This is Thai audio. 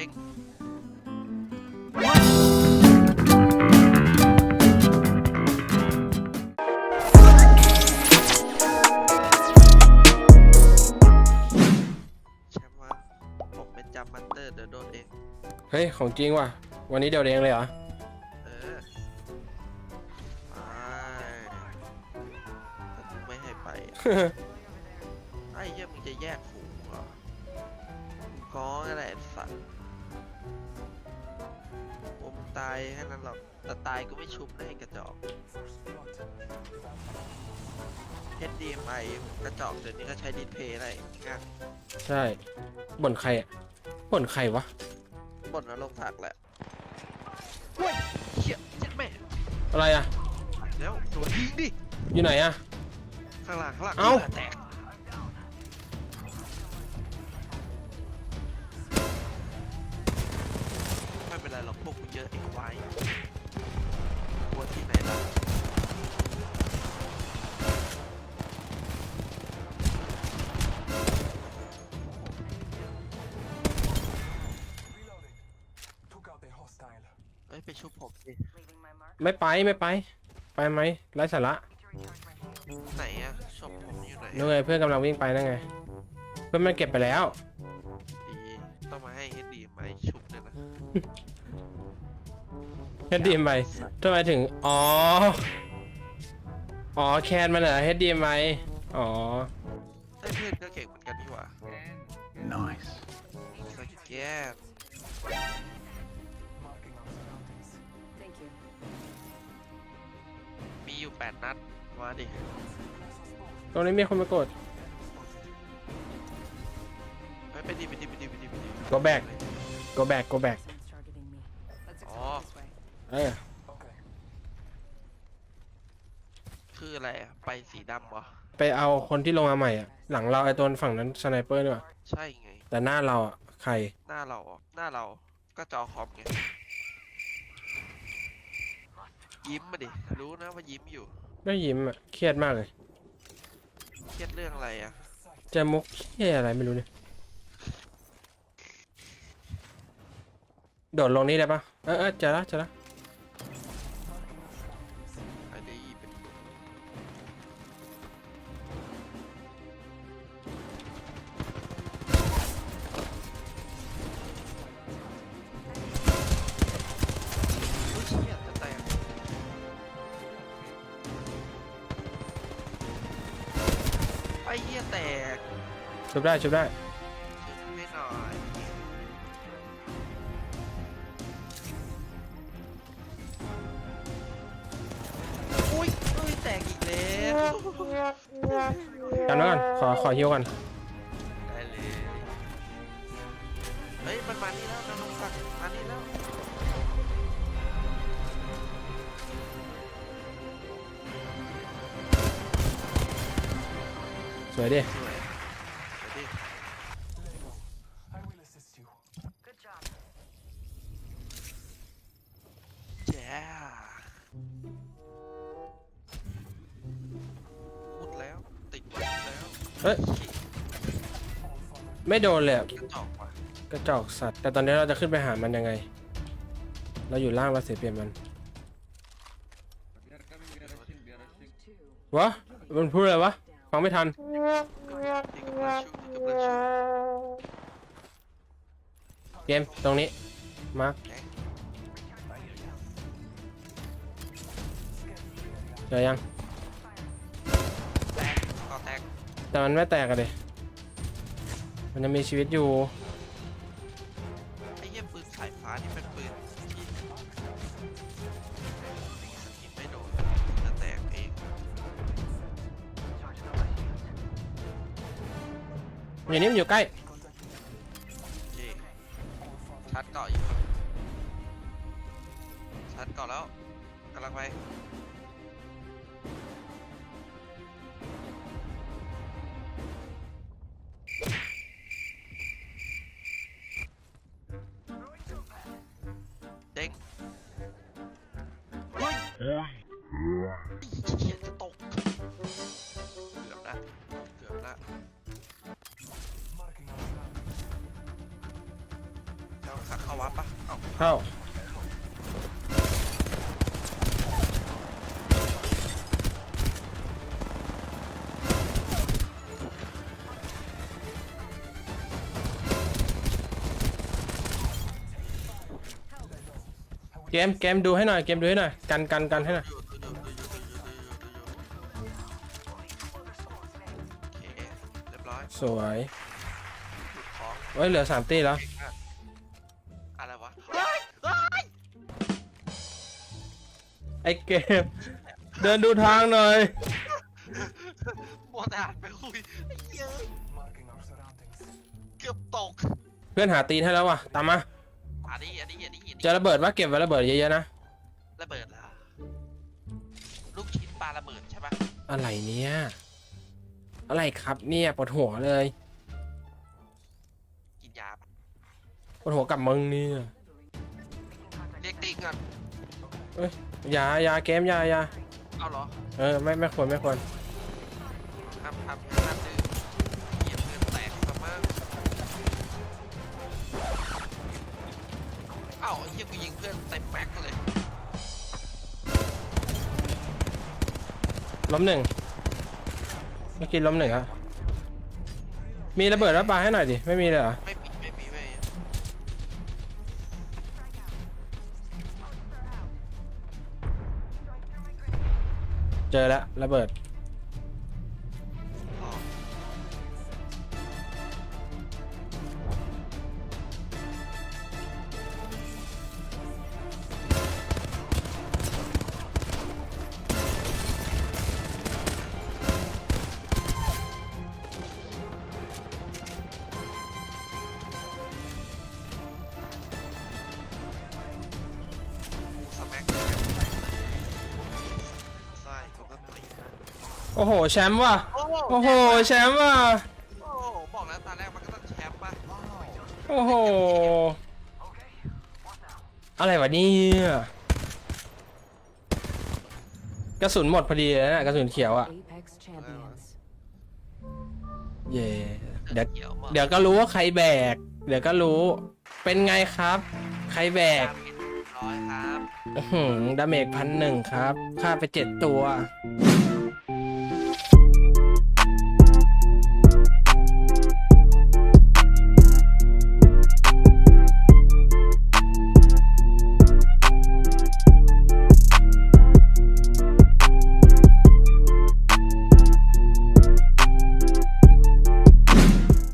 ด้งแชมป์ว่าผมเป็นจัมป์มัตเตอร์เดี๋ยวโดนเอง เฮ้ย ของจริงว่ะ วันนี้เดี๋ยวเองเลยเหรอ เออไปแต่กูไม่ให้ไปอะ ไอ้เหี้ยมึงจะแยกฝูงเหรอมึงก้องอะไรไอ้สัตว์โอ้มึง ตายแค่นั้นหรอกแต่ตายก็ไม่ชุบได้กระจอก HDMI กระจอกเดี๋ยวนี้ก็ใช้ดิสเพย์อะไรง่ายใช่บ่นใครอะบ่นใครวะบนนรกผักแหละเฮ้ยเหี้ยเจ็ดแม่อะไรอะ แล้วโดนยิงดิ อยู่ไหนอะ ข้างหลังข้างหลังเอ้า แตก วกกูเยอะเองไว้กลัวที่ไหนล่ะเอ้ยไปชุบผมดิไม่ไปไม่ไป ไปไหมไร้สาระไหนอะชุบผมอยู่ไหนนู่นไงเพื่อนกำลังวิ่งไปนั่นไง เพื่อนมันเก็บไปแล้วดี ต้องมาให้เฮดดีไหมชุบเนี่ยนะเฮดดีมไปทำไมถึง อ๋อ อ๋อ แคนมันเหรอเฮดดีมไปอ๋อไอ้ยเพื่อนก็เก่งเหมือนกันนี่หว่า Nice. สแกน Thank you. มีอยู่แปดนัด มาดิ ตรงนี้มีคนมากด Go back go back go back Sense targeting me. Let's Oh. explore this way. เออคืออะไรอะไปสีดำเหรอไปเอาคนที่ลงมาใหม่อะ หลังเราไอ้ตัวฝั่งนั้นสไนเปอร์นี่หว่าใช่ไง แต่หน้าเราอะใคร หน้าเราอะหน้าเราก็จอคอมไง ยิ้มมาดิ รู้นะว่ายิ้มอยู่ไม่ยิ้มอะ เครียดมากเลย เครียดเรื่องอะไรอะ จะมุกเครียดอะไรไม่รู้เนี่ย โดดลงนี่ได้ปะเออเออเจอละเจอละไอ้ดีเป็นอุ๊ยเชี่ยจะแตกไอ้เหี้ยแตกชุบได้ชุบได้ กันไว้ก่อนขอขอฮิวก่อนได้เลย เฮ้ย มันมานี่แล้วนะน้องสักดิ์มานี่แล้ว สวยดิ สวย เฮ้ย ไม่โดนเลยอะกระจอกว่ะกระจอกสัตว์ แต่ตอนนี้เราจะขึ้นไปหามันยังไง เราอยู่ล่างเราเสียเปรียบมัน Two. วะ มันพูดอะไรวะ ฟังไม่ทัน นี่ก็เบลอชูนี่ก็เบลอชูเกมตรงนี้ มาร์คแกงเจอยัง แต่มันไม่แตกอะเลยมันยังมีชีวิตอยู่ ไอ้เหี้ยปืนสายฟ้านี่เป็นปืนที่ยิงไม่โดนจะแตกเองอย่างนี้มันอยู่ใกล้เย่ชัดเกาะอยู่ชัดเกาะแล้วกำลังไป เฮ้ยเหี้ยจะตก เกือบละเกือบละเจ้าขาเข้าวัดปะเอ้า เข้า เกมเกมดูให้หน่อยเกมดูให้หน่อยกันกันกันให้หน่อยโอเคเรียบร้อยสวยหลุดของเอ้ยเหลือสามตีแล้ว เก่งมากอะไรวะเฮ้ยเฮ้ยไอเกม เดินดูทางหน่อยมัวแต่หันไปคุยไอ้เหี้ยเกือบตก เพื่อนหาตีนให้แล้วว่ะตามมา อันนี้อันนี้อันนี้อันนี้เจะระเบิดว่าเก็บไว้ระเบิดเยอะๆนะระเบิดเหรอลูกชิ้นปลาระเบิดใช่ปะอะไรเนี่ยอะไรครับเนี่ยปวดหัวเลยกินยาปะปวดหัวกับมึงเนี่ยเรียกติ๊กก่อนอยาอยาเกมอยาอยาเอาเหรอเออไม่ไม่ควรไม่ควรทำทำห้ามดื่มาไอ้เหี้ยกูยิงเพื่อนเต็มแม็กซ์เลย ล้มหนึ่งเมื่อกี้ล้มหนึ่งครับมีระเบิดแล้วปาให้หน่อยดิ ไม่มีเลยเหรอ ไม่มีไม่มีไม่มีเจอแล้วระเบิด อ้โหแชมป์ว่ะโอ้โหโอ้โหแชมป์ว่ะ โอ้โหบอกแล้วตอนแรกมันก็ต้องแชมป์ป่ะโอ้โห อะไรวะเนี่ยกระสุนหมดพอดีเลยนะกระสุนเขียวอะ Apex champions. เย่เดี๋ยวเขียวมากเดี๋ยวก็รู้ว่าใครแบก เดี๋ยวก็รู้ เป็นไงครับ ใครแบก ร้อยครับ อื้อหือดาเมจพันหนึ่งครับฆ่าไปเจ็ดตัวโ